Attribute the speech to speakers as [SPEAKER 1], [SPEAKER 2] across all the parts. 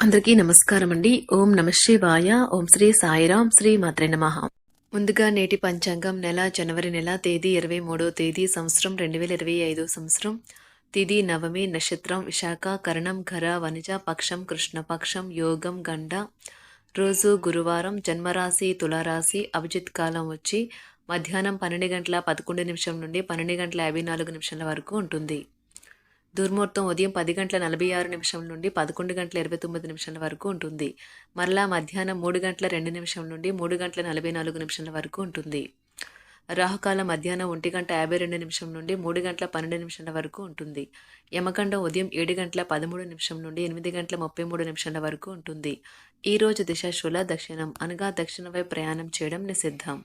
[SPEAKER 1] అందరికీ నమస్కారం అండి ఓం నమ శివాయ. ఓం శ్రీ సాయిరాం. శ్రీ మాత్రే నమః. ముందుగా నేటి పంచాంగం నెల జనవరి నెల తేదీ ఇరవై మూడో తేదీ సంవత్సరం రెండు వేల ఇరవై ఐదో సంవత్సరం. తిది నవమి నక్షత్రం విశాఖ కరణం ఘర వనిజ పక్షం కృష్ణపక్షం యోగం గండ. రోజు గురువారం జన్మరాశి తులారాశి అభిజిత్ కాలం వచ్చి మధ్యాహ్నం పన్నెండు గంటల పదకొండు నిమిషం నుండి పన్నెండు గంటల యాభై నాలుగు నిమిషాల వరకు ఉంటుంది. దుర్ముహూర్తం ఉదయం పది గంటల నలభై ఆరు నిమిషం నుండి పదకొండు గంటల ఇరవై తొమ్మిది నిమిషాల వరకు ఉంటుంది. మరలా మధ్యాహ్నం మూడు గంటల రెండు నిమిషం నుండి మూడు గంటల నలభై నాలుగు నిమిషాల వరకు ఉంటుంది. రాహుకాలం మధ్యాహ్నం ఒంటి గంట యాభై రెండు నిమిషం నుండి మూడు గంటల పన్నెండు నిమిషాల వరకు ఉంటుంది. యమకండం ఉదయం ఏడు గంటల పదమూడు నిమిషం నుండి ఎనిమిది గంటల ముప్పై మూడు నిమిషాల వరకు ఉంటుంది. ఈ రోజు దిశ శూల దక్షిణం అనగా దక్షిణ వైపు ప్రయాణం చేయడం నిషిద్ధం.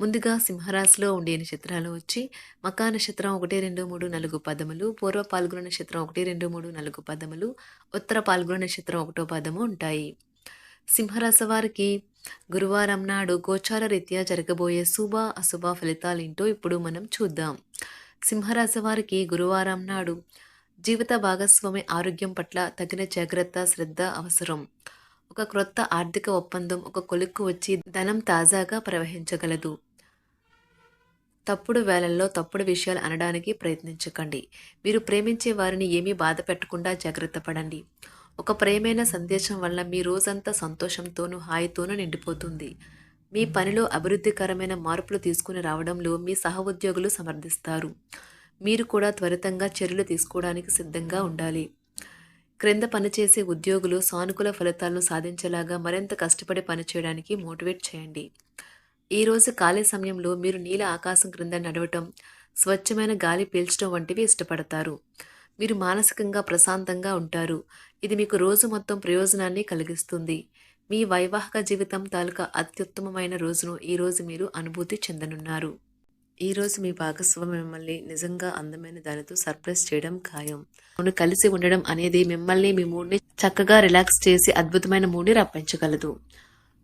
[SPEAKER 1] ముందుగా సింహరాశిలో ఉండే నక్షత్రాలు వచ్చి మకా నక్షత్రం ఒకటి రెండు మూడు నాలుగు పదములు పూర్వ పాల్గొన నక్షత్రం ఒకటి రెండు మూడు నాలుగు పదములు ఉత్తర పాల్గొన నక్షత్రం ఒకటో పదము ఉంటాయి. సింహరాశి వారికి గురువారం నాడు గోచార రీత్యా జరగబోయే శుభ అశుభ ఫలితాలేంటో ఇప్పుడు మనం చూద్దాం. సింహరాశి వారికి గురువారం నాడు జీవిత భాగస్వామి ఆరోగ్యం పట్ల తగిన జాగ్రత్త శ్రద్ధ అవసరం. ఒక క్రొత్త ఆర్థిక ఒప్పందం ఒక కొలుక్కు వచ్చి ధనం తాజాగా ప్రవహించగలదు. తప్పుడు వేళల్లో తప్పుడు విషయాలు అనడానికి ప్రయత్నించకండి. మీరు ప్రేమించే వారిని ఏమీ బాధ పెట్టకుండా జాగ్రత్త పడండి. ఒక ప్రేమైన సందేశం వల్ల మీ రోజంతా సంతోషంతోనూ హాయితోనూ నిండిపోతుంది. మీ పనిలో అభివృద్ధికరమైన మార్పులు తీసుకుని రావడంలో మీ సహ ఉద్యోగులు సమర్థిస్తారు. మీరు కూడా త్వరితంగా చర్యలు తీసుకోవడానికి సిద్ధంగా ఉండాలి. క్రింద పనిచేసే ఉద్యోగులు సానుకూల ఫలితాలను సాధించేలాగా మరింత కష్టపడి పనిచేయడానికి మోటివేట్ చేయండి. ఈరోజు ఖాళీ సమయంలో మీరు నీల ఆకాశం క్రింద నడవటం స్వచ్ఛమైన గాలి పీల్చడం వంటివి ఇష్టపడతారు. మీరు మానసికంగా ప్రశాంతంగా ఉంటారు. ఇది మీకు రోజు మొత్తం ప్రయోజనాన్ని కలిగిస్తుంది. మీ వైవాహిక జీవితం తాలూకా అత్యుత్తమమైన రోజును ఈరోజు మీరు అనుభూతి చెందనున్నారు. ఈరోజు మీ భాగస్వామి మిమ్మల్ని నిజంగా అందమైన దానితో సర్ప్రైజ్ చేయడం ఖాయం. అవును కలిసి ఉండడం అనేది మిమ్మల్ని మీ మూడ్ని చక్కగా రిలాక్స్ చేసి అద్భుతమైన మూడ్ని రప్పించగలదు.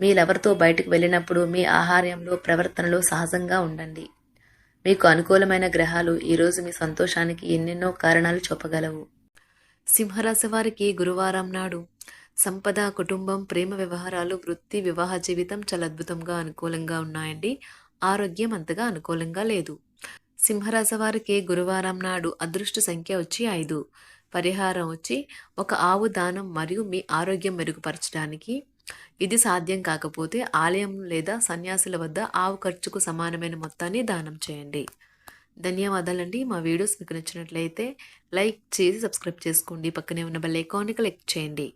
[SPEAKER 1] మీ లవర్తో బయటకు వెళ్ళినప్పుడు మీ ఆహార్యంలో ప్రవర్తనలో సహజంగా ఉండండి. మీకు అనుకూలమైన గ్రహాలు ఈరోజు మీ సంతోషానికి ఎన్నెన్నో కారణాలు చెప్పగలవు సింహరాశి వారికి గురువారం నాడు సంపద కుటుంబం ప్రేమ వ్యవహారాలు వృత్తి వివాహ జీవితం చాలా అద్భుతంగా అనుకూలంగా ఉన్నాయండి. ఆరోగ్యం అంతగా అనుకూలంగా లేదు. సింహరాశి వారికి గురువారం నాడు అదృష్ట సంఖ్య వచ్చి ఐదు. పరిహారం వచ్చి ఒక ఆవు దానం మరియు మీ ఆరోగ్యం మెరుగుపరచడానికి ఇది సాధ్యం కాకపోతే ఆలయం లేదా సన్యాసుల వద్ద ఆవు ఖర్చుకు సమానమైన మొత్తాన్ని దానం చేయండి. ధన్యవాదాలండి. మా వీడియోస్ మీకు నచ్చినట్లయితే లైక్ చేసి సబ్స్క్రైబ్ చేసుకోండి. పక్కనే ఉన్న బెల్ ఐకాన్ని క్లిక్ చేయండి.